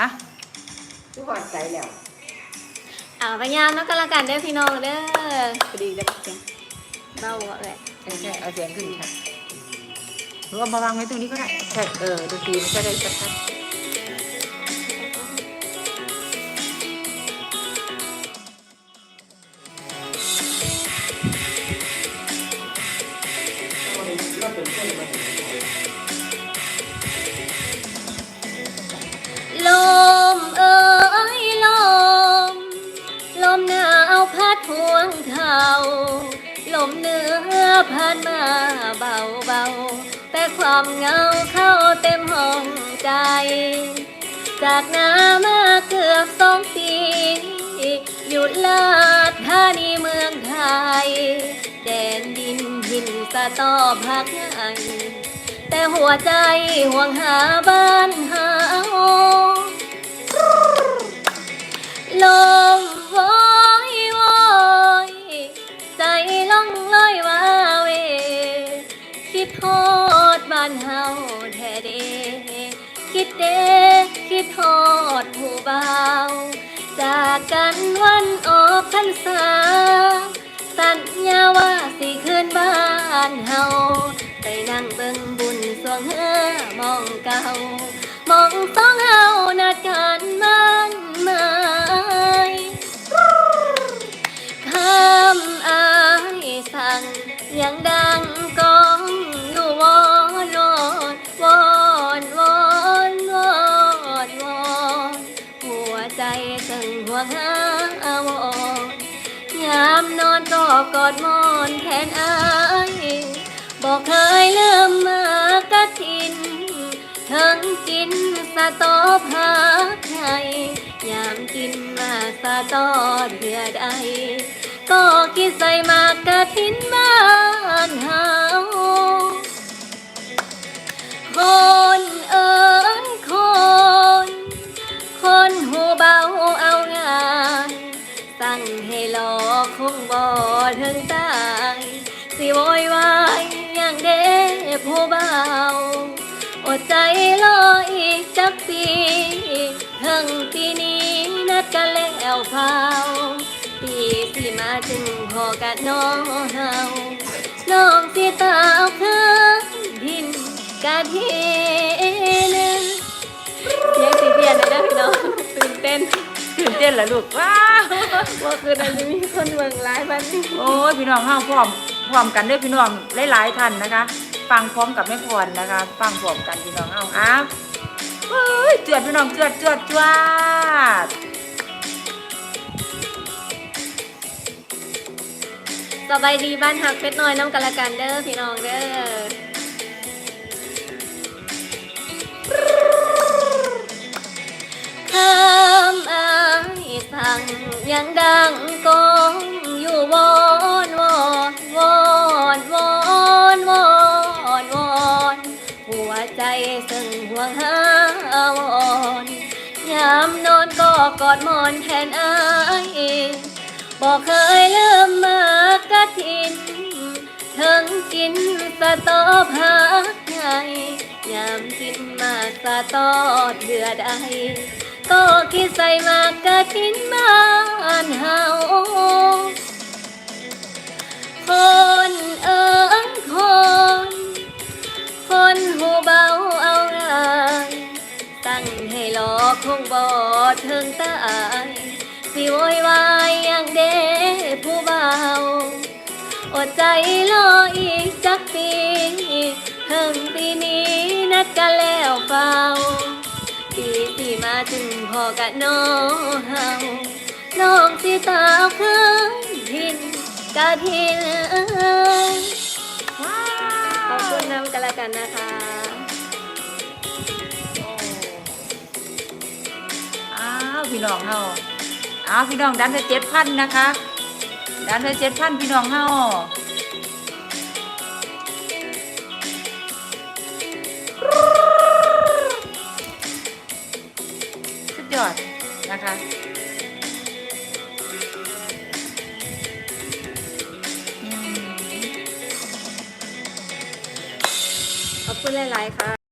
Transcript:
อะทุกคนใส่แล้วอ่าพยายามเนาะก็แล้วกันเด้อพี่น้องเด้อพอดีจะเสียงเบาบ่เลยใช่ใช่เอาเสียงขึ้นค่ะหรือว่ามาวางไว้ตรงนี้ก็ได้ใช่เออดนตรีมันจะได้ชัดๆ อพัดมาเบาเบาแต่ความเหงาเข้าเต็มห้องใจ จากนามาเกือบสองปีอยู่ลาดธานีเมืองไทย แดนดินหินสะตอพักไงแต่หัวใจห่วงหาบ้านหาโอลง วันออกพรรษา สัญญาว่าสิคืนบ้านเฮาไปนั่งเบิ่งบุญสวงเฮือมองเก่ามองสองเฮา ก็กอดมอนแทนอายบอกเคยลืมมากะทินทั้งกินสะตอพักไทยยามกินมาสะตอเดือดไอก็คิดใส่มากระทินบ้านหา รอคงบ่ถึงตายสิโวยวายอย่างเด้ผู้เบาอดใจรออีกจักปีถึงปีนี้นัดกันแล้วเฝ้าปีสิมาจึงพอกันน้องเฮาน้องสิตาเอาคืนดินกะเท ตื่นเต้นเหรอลูกว้าวว่าคือนั้นจะมีคนเมืองร้ายบ้านนี้โอ้ยพี่น้องห้าพร้อมพร้อมกันเด้วยพี่น้องหลายๆท่านนะคะ ฟังพร้อมกับแม่พรนะคะ ฟังพร้อมกันพี่น้องเอาอ้าวเฮ้ยจวดพี่น้องจวดจวดจวดสบายดีบ้านหักเพชรน้อยน้ำกะละกันเด้อพี่น้องเด้อ ยังดังกองอยู่วอนวอนวอนวอนวอนวอนหัวใจซึ่งห่วงหาวอนยามนอนก็กอดหมอนแทนอายบอกเคยลืมมากะทินถึงกินสะตอพักไงยามกินมาสะตอเดือดไอ ก็คิดใส่มากะทินบ้านเฮาคนเอิญคน คนหูเบาเอาง่ายตั้งให้รอกคงบอถึงตายสิโวยวายอย่างเด้ผู้เบาอดใจรออีกจักปีถึงปีนี้นัดกันแล้วเฝ้า มาถึงพอกันน้องเฮาน้องสิตาเอาคืนทินกะทินว้าขอบคุณน้ำกันละกันนะคะอ้าวพี่น้องเฮาอ้าวพี่น้องดันไปเจ็ดพันนะคะ ดันไปเจ็ดพันพี่น้องเฮา นะคะ ขอบคุณหลาย ๆ ค่ะ